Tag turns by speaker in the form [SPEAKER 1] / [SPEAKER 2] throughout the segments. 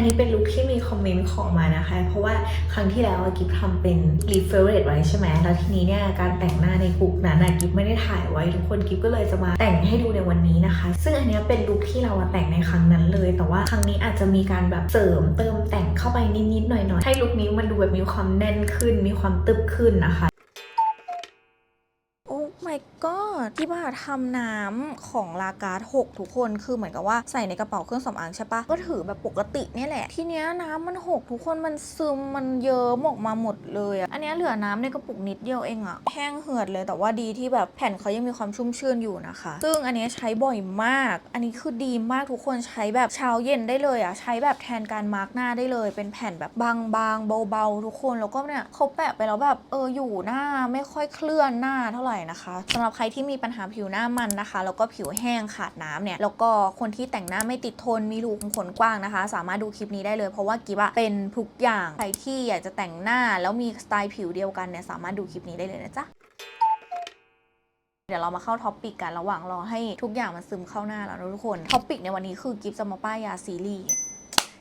[SPEAKER 1] อันนี้เป็นลุคที่มีคอมเมนต์ขอมานะคะ เพราะว่าครั้งที่แล้วกิฟทำเป็น reference ไว้ใช่ไหมแล้วทีนี้เนี่ยการแต่งหน้าในกลุ่มนั้นกิฟไม่ได้ถ่ายไว้ทุกคนกิฟก็เลยจะมาแต่งให้ดูในวันนี้นะคะ ซึ่งอันนี้เป็นลุคที่เราแต่งในครั้งนั้นเลย แต่ว่าครั้งนี้อาจจะมีการแบบเสริมเติมแต่งเข้าไปนิดๆหน่อยๆให้ลุคนี้มันดูแบบมีความแน่นขึ้น มีความตึบขึ้นนะคะ
[SPEAKER 2] โอ้ my god ที่บ้าทำน้ำของลาการ์ดหกทุกคนคือเหมือนกับว่าใส่ในกระเป๋าเครื่องสำอางใช่ปะก็ถือแบบปกติเนี่ยแหละ ทีเนี้ยน้ำมันหกทุกคนมันซึมมันเยิ้มออกมาหมดเลยอะอันเนี้ยเหลือน้ำในกระปุกนิดเดียวเองอะแห้งเหือดเลยแต่ว่าดีที่แบบแผ่นเขายังมีความชุ่มชื่นอยู่นะคะ ซึ่งอันเนี้ยใช้บ่อยมาก อันนี้คือดีมากทุกคนใช้แบบเช้าเย็นได้เลยอะใช้แบบแทนการมาร์กหน้าได้เลย เป็นแผ่นแบบบางๆเบาๆทุกคนแล้วก็เนี่ยเขาแปะไปแล้วแบบเอออยู่หน้าไม่ค่อยเคลื่อนหน้าเท่าไหร่นะคะสำหรับใครที่มีปัญหาผิวหน้ามันนะคะ แล้วก็ผิวแห้งขาดน้ำเนี่ย แล้วก็คนที่แต่งหน้าไม่ติดทน มีรูขุมขนกว้างนะคะ สามารถดูคลิปนี้ได้เลย เพราะว่ากิบอะเป็นทุกอย่าง ใครที่อยากจะแต่งหน้าแล้วมีสไตล์ผิวเดียวกันเนี่ย สามารถดูคลิปนี้ได้เลยนะจ๊ะเดี๋ยวเรามาเข้าท็อปปิกกันระหว่างรอให้ทุกอย่างมันซึมเข้าหน้าแล้วนะทุกคนท็อปปิกในวันนี้คือกิฟจะมาป้ายยาซีรีส์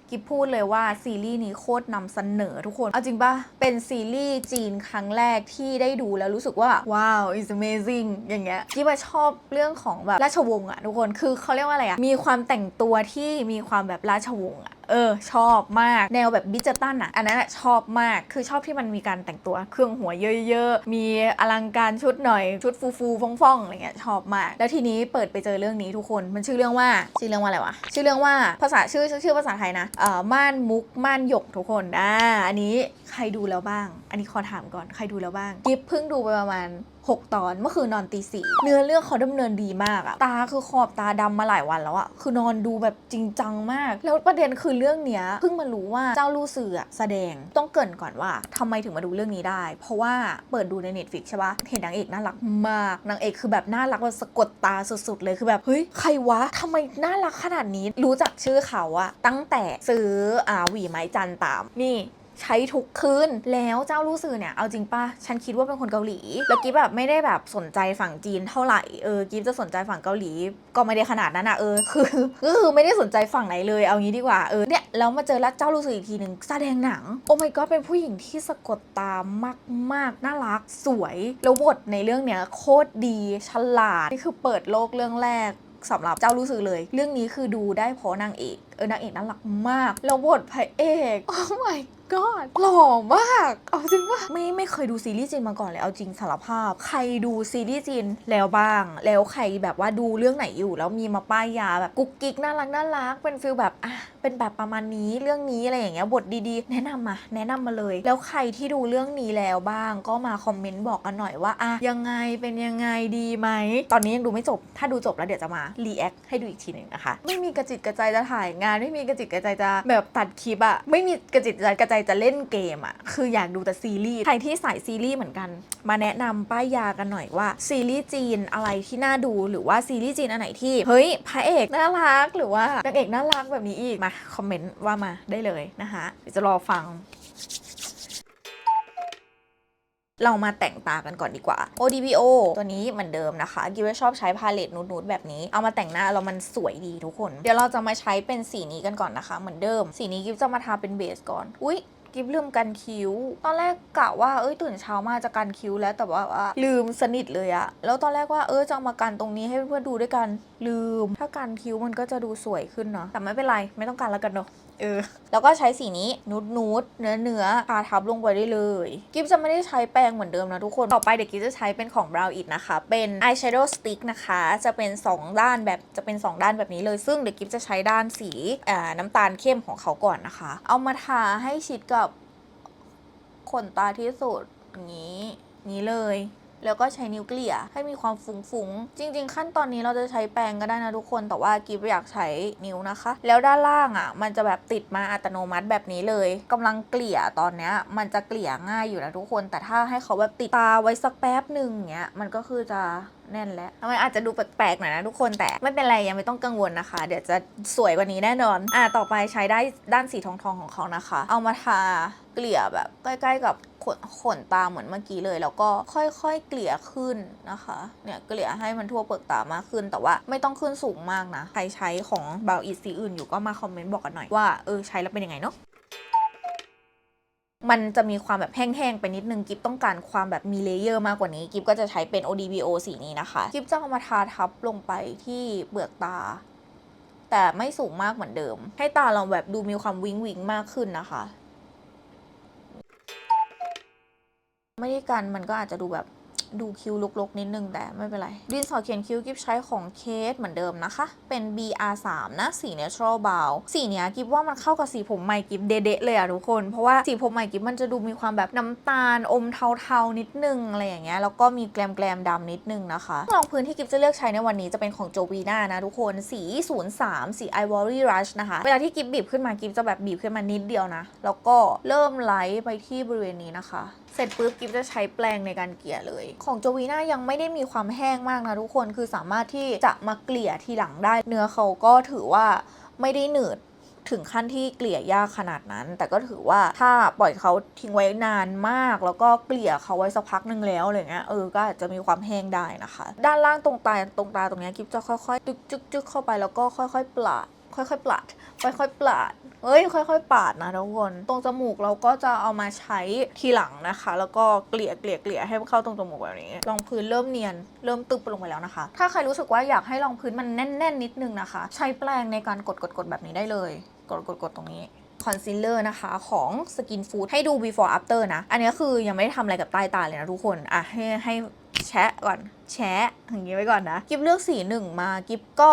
[SPEAKER 2] กิฟพูดเลยว่าซีรีส์นี้โคตรนำเสนอทุกคน เอาจริงปะเป็นซีรีส์จีนครั้งแรกที่ได้ดูแล้วรู้สึกว่าว้าว is amazing อย่างเงี้ยกิฟชอบเรื่องของแบบราชวงศ์อะทุกคน คือเขาเรียกว่าอะไรอะมีความแต่งตัวที่มีความแบบราชวงศ์อะ เออ ชอบมากแนวแบบบิจตันอะอันนั้นอะชอบมากคือชอบที่มันมีการแต่งตัวเครื่องหัวเยอะๆ มีอลังการชุดหน่อยชุดฟูฟูๆฟ่องๆอะไรเงี้ยชอบมาก แล้วทีนี้เปิดไปเจอเรื่องนี้ทุกคนมันชื่อเรื่องว่าชื่อเรื่องว่าอะไรวะชื่อเรื่องว่าภาษาชื่อชื่อภาษาไทยนะเอ่อม่านมุกม่านหยกทุกคนอ่าอันนี้ ใครดูแล้วบ้าง อันนี้ขอถามก่อน ใครดูแล้วบ้าง กิฟเพิ่งดูไปประมาณ 6 ตอน เมื่อคืนนอนตีสี่เนื้อเรื่องเขาดำเนินดีมากอะตาคือขอบตาดำมาหลายวันแล้วอะคือนอนดูแบบจริงจังมาก แล้วประเด็นคือเรื่องเนี้ยเพิ่งมารู้ว่าเจ้าลู่สื่ออะแสดง ต้องเกรินก่อนว่าทำไมถึงมาดูเรื่องนี้ได้ เพราะว่าเปิดดูใน Netflix ใช่ปะเห็นนางเอกน่ารักมาก นางเอกคือแบบน่ารักแบบสะกดตาสุดๆเลย คือแบบเฮ้ยใครวะทำไมน่ารักขนาดนี้ รู้จักชื่อเขาอะตั้งแต่ซื้ออ่าหวีไม้จันตามนี่ ใช้ทุกคืนแล้วเจ้าลู่สื่อเนี่ยเอาจริงป่ะฉันคิดว่าเป็นคนเกาหลี แล้วกิฟแบบไม่ได้แบบสนใจฝั่งจีนเท่าไหร่เออกิฟจะสนใจฝั่งเกาหลี ก็ไม่ได้ขนาดนั้นอะเออคือก็คือไม่ได้สนใจฝั่งไหนเลยเอางี้ดีกว่าเออเนี่ยแล้วมาเจอแล้วเจ้าลู่สื่ออีกทีหนึ่งแสดงหนังโอ้ my god เป็นผู้หญิงที่สะกดตามากมากๆน่ารักสวยแล้วบทในเรื่องเนี้ยโคตรดีฉลาดนี่คือเปิดโลกเรื่องแรกสำหรับเจ้ารู้สึกเลย เรื่องนี้คือดูได้เพราะนางเอก เออนางเอกน่ารักมาก แล้วบทพระเอกโอ้ my god หล่อมาก เอาจริงว่าไม่ไม่เคยดูซีรีส์จีนมาก่อนเลยเอาจริงสารภาพ ใครดูซีรีส์จีนแล้วบ้าง แล้วใครแบบว่าดูเรื่องไหนอยู่ แล้วมีมาป้ายยาแบบกุ๊กกิ๊กน่ารักน่ารักเป็นฟิลแบบอะเป็นแบบประมาณนี้เรื่องนี้อะไรอย่างเงี้ยบทดีๆ แนะนำมาแนะนำมาเลย แล้วใครที่ดูเรื่องนี้แล้วบ้าง ก็มาคอมเมนต์บอกกันหน่อยว่าอะยังไงเป็นยังไงดีไหมตอนนี้ยังดูไม่จบ ถ้าดูจบแล้วเดี๋ยวจะมารีแอคให้ดูอีกทีหนึ่งนะคะไม่มีกระจิตกระใจจะถ่ายงานไม่มีกระจิตกระใจจะแบบตัดคลิปอะไม่มีกระจิตกระใจจะเล่นเกมอะคืออยากดูแต่ซีรีส์ใครที่สายซีรีส์เหมือนกัน มาแนะนำป้ายยากันหน่อยว่าซีรีส์จีนอะไรที่น่าดูหรือว่าซีรีส์จีนอันไหนที่เฮ้ยพระเอกน่ารักหรือว่านางเอกน่ารักแบบนี้อีกมาคอมเมนต์ว่ามาได้เลยนะคะเดี๋ยวจะรอฟัง เรามาแต่งตากันก่อนดีกว่า ODBO ตัวนี้เหมือนเดิมนะคะ กิวชอบใช้พาเลตนูดๆแบบนี้ เอามาแต่งหน้าแล้วมันสวยดีทุกคน เดี๋ยวเราจะมาใช้เป็นสีนี้กันก่อนนะคะ เหมือนเดิม สีนี้กิฟจะมาทาเป็นเบสก่อน อุ๊ย กิฟลืมกันคิ้ว ตอนแรกกะว่าเอ้ยตื่นเช้ามาจะกันคิ้วแล้วแต่ว่าวาลืมสนิทเลยอะแล้วตอนแรกว่าเออจะเอามากันตรงนี้ให้เพื่อนๆดูด้วยกันลืม ถ้ากันคิ้วมันก็จะดูสวยขึ้นเนาะแต่ไม่เป็นไรไม่ต้องกันแล้วกันเนาะเออแล้วก็ใช้สีนี้นูดนูดเนื้อเนื้อทาทับลงไปได้เลย กิฟจะไม่ได้ใช้แปรงเหมือนเดิมนะทุกคน ต่อไปเดี๋ยวกิฟจะใช้เป็นของ Brow It นะคะ เป็น eyeshadow stick นะคะ จะเป็น 2 ด้านแบบจะเป็น 2 ด้านแบบนี้เลย ซึ่งเดี๋ยวกิฟจะใช้ด้านสีน้ำตาลเข้มของเขาก่อนนะคะ เอามาทาให้ชิดกับ ขนตาที่สุดอย่างนี้นี้เลย แล้วก็ใช้นิ้วเกลี่ยให้มีความฟุ้งๆ จริง ๆ ขั้นตอนนี้เราจะใช้แปรงก็ได้นะทุกคน แต่ว่ากิฟอยากใช้นิ้วนะคะ แล้วด้านล่างอะ มันจะแบบติดมาอัตโนมัติแบบนี้เลยกำลังเกลี่ยตอนเนี้ยมันจะเกลี่ยง่ายอยู่นะทุกคน แต่ถ้าให้เขาแบบติดตาไว้สักแป๊บหนึ่งเนี้ย มันก็คือจะแน่นแล้วมันอาจจะดูแปลกๆหน่อยนะทุกคนแต่ไม่เป็นไรยังไม่ต้องกังวลนะคะ เดี๋ยวจะสวยกว่านี้แน่นอน อะต่อไปใช้ได้ด้านสีทองๆของเขานะคะ เอามาทาเกลี่ยแบบใกล้ๆกับ ขนขนตาเหมือนเมื่อกี้เลย แล้วก็ค่อยๆเกลี่ยขึ้นนะคะเนี่ยเกลี่ยให้มันทั่วเปลือกตามากขึ้น แต่ว่าไม่ต้องขึ้นสูงมากนะ ใครใช้ของบาวอีสีอื่นอยู่ก็มาคอมเมนต์บอกกันหน่อยว่าเออใช้แล้วเป็นยังไงเนาะมันจะมีความแบบแห้งๆ ไปนิดนึง กิฟต้องการความแบบมีเลเยอร์มากกว่านี้ กิฟก็จะใช้เป็น ODBO สีนี้นะคะ กิฟจะเอามาทาทับลงไปที่เปลือกตา แต่ไม่สูงมากเหมือนเดิม ให้ตาเราแบบดูมีความวิงวิงมากขึ้นนะคะ ไม่ได้กันมันก็อาจจะดูแบบดูคิ้วลกๆ นิดนึงแต่ไม่เป็นไรดินสอเขียนคิ้วกิฟใช้ของเคสเหมือนเดิมนะคะ เป็น BR3 นะสี Natural Brow สีเนี้ยกิฟว่ามันเข้ากับสีผมใหม่กิฟเดะๆเลยอะทุกคน เพราะว่าสีผมใหม่กิฟมันจะดูมีความแบบน้ำตาลอมเทาๆนิดนึงอะไรอย่างเงี้ยแล้วก็มีแกลมแกลมๆดำนิดนึงนะคะรองพื้นที่กิฟจะเลือกใช้ในวันนี้จะเป็นของโจวีนานะทุกคนสี 03 สี Ivory Rush นะคะเวลาที่กิฟบีบขึ้นมากิฟจะแบบบีบขึ้นมานิดเดียวนะแล้วก็เริ่มไลท์ไปที่บริเวณนี้นะคะเสร็จปุ๊บกิฟจะใช้แปรงในการเกลี่ยเลย ของโจวีน่ายังไม่ได้มีความแห้งมากนะทุกคนคือสามารถที่จะมาเกลี่ยทีหลังได้ เนื้อเขาก็ถือว่าไม่ได้หนืดถึงขั้นที่เกลี่ยยากขนาดนั้น แต่ก็ถือว่าถ้าปล่อยเขาทิ้งไว้นานมาก แล้วก็เกลี่ยเขาไว้สักพักหนึ่งแล้วอะไรเงี้ยเออก็อาจจะมีความแห้งได้นะคะ ด้านล่างตรงตาตรงตาตรงเนี้ยกิฟจะค่อยๆจึกจึกจึกเข้าไปแล้วก็ค่อยๆปลาดค่อยๆปลาด ค่อยๆปาดเอ้ยค่อยๆ ปาดนะทุกคน ตรงจมูกเราก็จะเอามาใช้ทีหลังนะคะ แล้วก็เกลี่ยเกลี่ยเกลี่ยให้เข้าตรงจมูกแบบนี้รองพื้นเริ่มเนียน เริ่มตึบลงไปแล้วนะคะ ถ้าใครรู้สึกว่าอยากให้รองพื้นมันแน่น ๆ นิดนึงนะคะ ใช้แปรงในการกดกดกดแบบนี้ได้เลย กดกดกดตรงนี้คอนซีลเลอร์นะคะของ Skin Food ให้ดู before after นะ อันนี้คือยังไม่ได้ทำอะไรกับใต้ตาเลยนะทุกคน อะให้ให้แชะก่อนแชะอย่างนี้ไว้ก่อนนะ กิฟเลือกสีหนึ่งมากิฟก็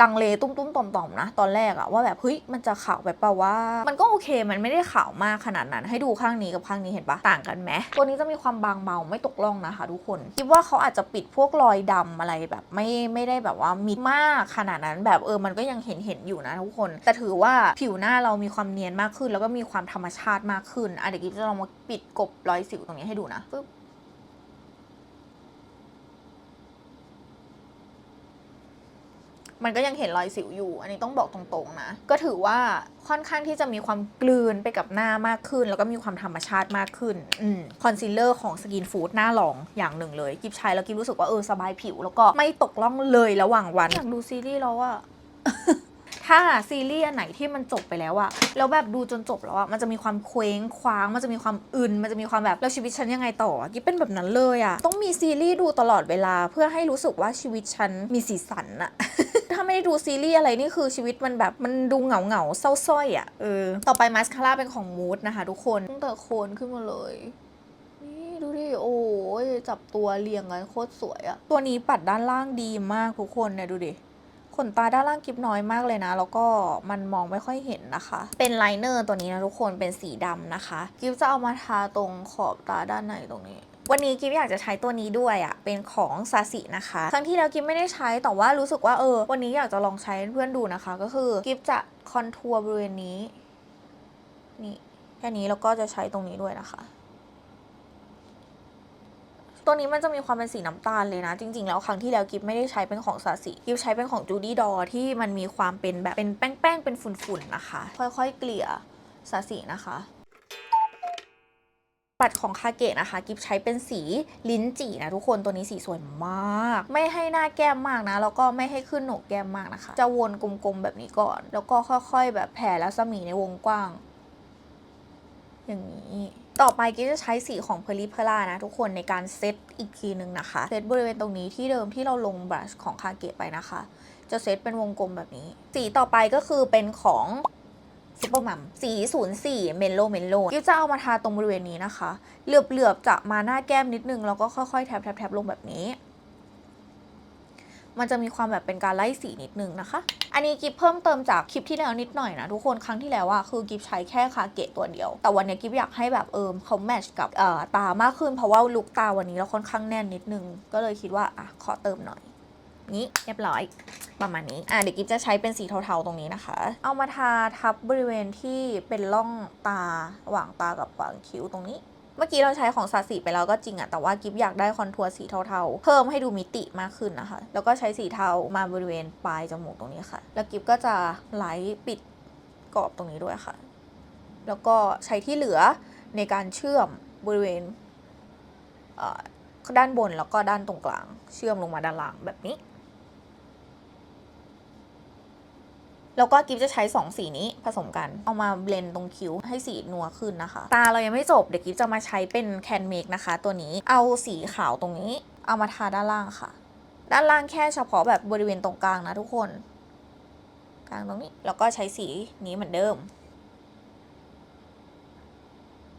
[SPEAKER 2] ลังเลตุ้มๆต่อมๆนะ ตอนแรกอะว่าแบบเฮ้ยมันจะขาวไปเปล่าว่า มันก็โอเคมันไม่ได้ขาวมากขนาดนั้น ให้ดูข้างนี้กับข้างนี้เห็นปะต่างกันไหมตัวนี้จะมีความบางเบาไม่ตกล่องนะคะทุกคนคิดว่าเขาอาจจะปิดพวกรอยดำอะไรแบบไม่ไม่ได้แบบว่ามิดมากขนาดนั้น แบบเออมันก็ยังเห็นเห็นอยู่นะทุกคน แต่ถือว่าผิวหน้าเรามีความเนียนมากขึ้น แล้วก็มีความธรรมชาติมากขึ้นอะเดี๋ยวกิฟจะลองมาปิดกบรอยสิวตรงนี้ให้ดูนะปึ๊บ มันก็ยังเห็นรอยสิวอยู่ อันนี้ต้องบอกตรงๆนะ ก็ถือว่าค่อนข้างที่จะมีความกลืนไปกับหน้ามากขึ้น แล้วก็มีความธรรมชาติมากขึ้นอืมคอนซีลเลอร์ของสกินฟู้ดหน้าลองอย่างหนึ่งเลย กิบใช้แล้วกิบรู้สึกว่าเออสบายผิว แล้วก็ไม่ตกล่องเลยระหว่างวัน อยากดูซีรีส์แล้วอะถ้าซีรีส์อันไหนที่มันจบไปแล้วอะแล้วแบบดูจนจบแล้วอะมันจะมีความเคว้งคว้าง มันจะมีความอึน มันจะมีความแบบแล้วชีวิตฉันยังไงต่ออะกิ๊บเป็นแบบนั้นเลยอะต้องมีซีรีส์ดูตลอดเวลาเพื่อให้รู้สึกว่าชีวิตฉันมีสีสันอะถ้า ไม่ได้ดูซีรีส์อะไรนี่คือชีวิตมันแบบมันดูเหงาเหงาๆเศร้าส้อยอะเออต่อไปมาสคาร่าเป็นของมูดนะคะทุกคนตั้งแต่โคนขึ้นมาเลยนี่ดูดิโอ้ยจับตัวเรียงกันโคตรสวยอะตัวนี้ปัดด้านล่างดีมากทุกคนเนี่ยดูดิขนตาด้านล่างกิบน้อยมากเลยนะ แล้วก็มันมองไม่ค่อยเห็นนะคะ เป็นไลเนอร์ตัวนี้นะทุกคนเป็นสีดำนะคะ กิฟจะเอามาทาตรงขอบตาด้านในตรงนี้ วันนี้กิฟอยากจะใช้ตัวนี้ด้วยอะ่ะ เป็นของซาสินะคะ ครั้งที่แล้วกิฟไม่ได้ใช้แต่ว่ารู้สึกว่าเออ วันนี้อยากจะลองใช้ให้เพื่อนดูนะคะ ก็คือกิฟจะคอนทัวร์บริเวณนี้ นี่แค่นี้แล้วก็จะใช้ตรงนี้ด้วยนะคะตัวนี้มันจะมีความเป็นสีน้ำตาลเลยนะ จริง ๆ แล้วครั้งที่แล้วกิฟไม่ได้ใช้เป็นของซาสิกิฟใช้เป็นของจูดี้ดอที่มันมีความเป็นแบบเป็นแป้งๆเป็นฝุ่นๆนะคะ ค่อยๆเกลี่ยซาสินะคะ ปัดของคาเกะนะคะกิฟใช้เป็นสีลิ้นจี่นะทุกคนตัวนี้สีสวยมาก ไม่ให้หน้าแก้มมากนะ แล้วก็ไม่ให้ขึ้นโหนกแก้มมากนะคะ จะวนกลมๆแบบนี้ก่อน แล้วก็ค่อยๆ แบบแผ่รัศมีในวงกว้าง อย่างนี้ต่อไปกิ๊จะใช้สีของ p e r l i p e r a นะ ทุกคนในการเซตอีกทีหนึ่งนะคะ เซตบริเวณตรงนี้ที่เดิมที่เราลงบรัชของคาเกะไปนะคะ จะเซตเป็นวงกลมแบบนี้ สีต่อไปก็คือเป็นของ ซุปเปอร์มัมสี 04 เมนโลเมนโลกิ๊จะเอามาทาตรงบริเวณนี้นะคะ เหลือบๆจะมาหน้าแก้มนิดนึง แล้วก็ค่อยๆแทบๆลงแบบนี้ มันจะมีความแบบเป็นการไล่สีนิดนึงนะคะ อันนี้กิฟเพิ่มเติมจากคลิปที่แล้วนิดหน่อยนะทุกคนครั้งที่แล้วอะคือกิฟใช้แค่คาเกะตัวเดียว แต่วันนี้กิฟอยากให้แบบเอิมเขาแมชกับตามากขึ้นเพราะว่าลุคตาวันนี้เราค่อนข้างแน่นนิดนึง ก็เลยคิดว่าอะขอเติมหน่อย นี้เรียบร้อยประมาณนี้ อะเดี๋ยวกิฟจะใช้เป็นสีเทาๆตรงนี้นะคะ เอามาทาทับบริเวณที่เป็นร่องตาระหว่างตากับหว่างคิ้วตรงนี้ เมื่อกี้เราใช้ของซาสีไปแล้วก็จริงอะแต่ว่ากิฟอยากได้คอนทัวร์สีเทาๆ เพิ่มให้ดูมิติมากขึ้นนะคะ แล้วก็ใช้สีเทามาบริเวณปลายจมูกตรงนี้ค่ะ แล้วกิฟก็จะไลท์ปิดกรอบตรงนี้ด้วยค่ะ แล้วก็ใช้ที่เหลือในการเชื่อมบริเวณด้านบนแล้วก็ด้านตรงกลาง เชื่อมลงมาด้านล่างแบบนี้ แล้วก็กิฟจะใช้ 2 สีนี้ผสมกัน เอามาเบลนด์ตรงคิ้วให้สีนัวขึ้นนะคะ ตาเรายังไม่จบ เดี๋ยวกิฟจะมาใช้เป็นแคนเมกนะคะ ตัวนี้เอาสีขาวตรงนี้ เอามาทาด้านล่างค่ะ ด้านล่างแค่เฉพาะแบบบริเวณตรงกลางนะทุกคน กลางตรงนี้แล้วก็ใช้สีนี้เหมือนเดิม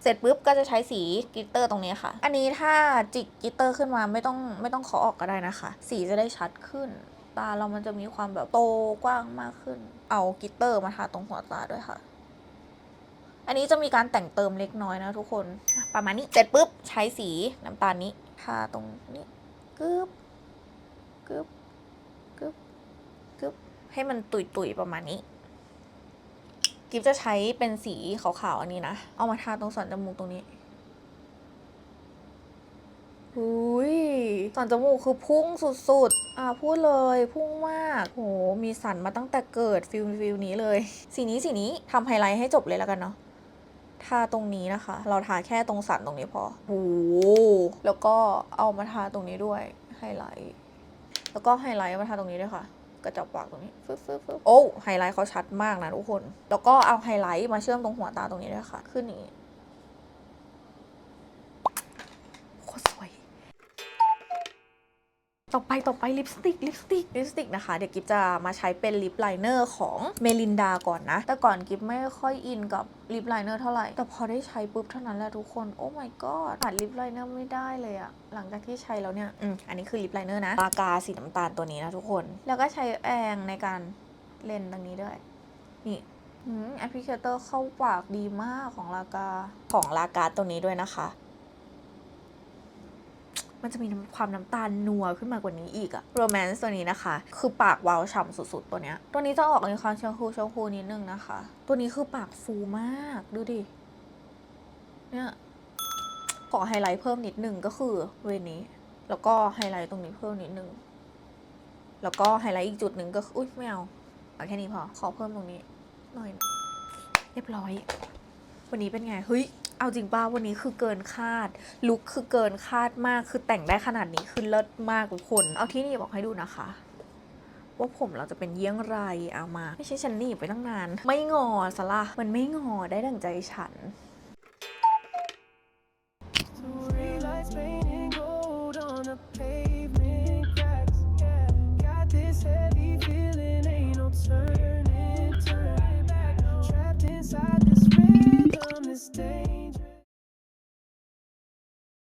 [SPEAKER 2] เสร็จปุ๊บก็จะใช้สีกิตเตอร์ตรงนี้ค่ะ อันนี้ถ้าจิกกิตเตอร์ขึ้นมาไม่ต้องไม่ต้องขอออกก็ได้นะคะ สีจะได้ชัดขึ้น ตาเรามันจะมีความแบบโตกว้างมากขึ้น เอากิตเตอร์มาทาตรงหัวตาด้วยค่ะ อันนี้จะมีการแต่งเติมเล็กน้อยนะทุกคน ประมาณนี้ เสร็จปุ๊บใช้สีน้ำตาลนี้ทาตรงนี้กึบกึบกึบกึบให้มันตุยๆประมาณนี้ กิฟจะใช้เป็นสีขาวๆอันนี้นะ เอามาทาตรงสันจมูกตรงนี้หุย สันจมูกคือพุ่งสุดๆ อะพูดเลยพุ่งมาก โห มีสันมาตั้งแต่เกิดฟิลฟิลนี้เลย สีนี้สีนี้ทำไฮไลท์ให้จบเลยแล้วกันเนาะทาตรงนี้นะคะ เราทาแค่ตรงสันตรงนี้พอโหแล้วก็เอามาทาตรงนี้ด้วยไฮไลท์ แล้วก็ไฮไลท์มาทาตรงนี้ด้วยค่ะ กระจับปากตรงนี้ฟึบฟึบฟึบโอ้ไฮไลท์เขาชัดมากนะทุกคน แล้วก็เอาไฮไลท์มาเชื่อมตรงหัวตาตรงนี้ด้วยค่ะ ขึ้นนี้โคตรสวย ต่อไปต่อไปลิปสติกลิปสติกลิปสติกนะคะ เดี๋ยวกิฟจะมาใช้เป็นลิปไลเนอร์ของเมลินดาก่อนนะ แต่ก่อนกิฟไม่ค่อยอินกับลิปไลเนอร์เท่าไหร่ แต่พอได้ใช้ปุ๊บเท่านั้นแหละทุกคน โอ้ my god ขาดลิปไลเนอร์ไม่ได้เลยอะหลังจากที่ใช้แล้วเนี่ยอืมอันนี้คือลิปไลเนอร์นะปากาสีน้ำตาลตัวนี้นะทุกคน แล้วก็ใช้แองในการเล่นตรงนี้ด้วย นี่แอปพลิเคเตอร์เข้าปากดีมากของลากาของลากาตัวนี้ด้วยนะคะ มันจะมีความน้ำตาลนัวขึ้นมากว่านี้อีกอะโรแมนต์ตัวนี้นะคะ คือปากวาวฉ่ำสุดๆ ตัวเนี้ย ตัวนี้จะออกในความชมพูเชมพูนิดนึงนะคะ ตัวนี้คือปากฟูมากดูดิ เนี่ยขอไฮไลท์เพิ่มนิดนึงก็คือเวนี้ แล้วก็ไฮไลท์ตรงนี้เพิ่มนิดนึง แล้วก็ไฮไลท์อีกจุดหนึ่งก็อุ้ยไม่เอาเอาแค่นี้พอ ขอเพิ่มตรงนี้หน่อย เรียบร้อย วันนี้เป็นไง เฮ้ย เอาจริงป่าวันนี้คือเกินคาด ลุคคือเกินคาดมาก คือแต่งได้ขนาดนี้คือเลิศมากทุกคน เอาที่นี่บอกให้ดูนะคะว่าผมเราจะเป็นเยี่ยงไรเอามา ไม่ใช่ฉันหนีบไปตั้งนาน ไม่งอสละมันไม่งอได้ดั่งใจฉัน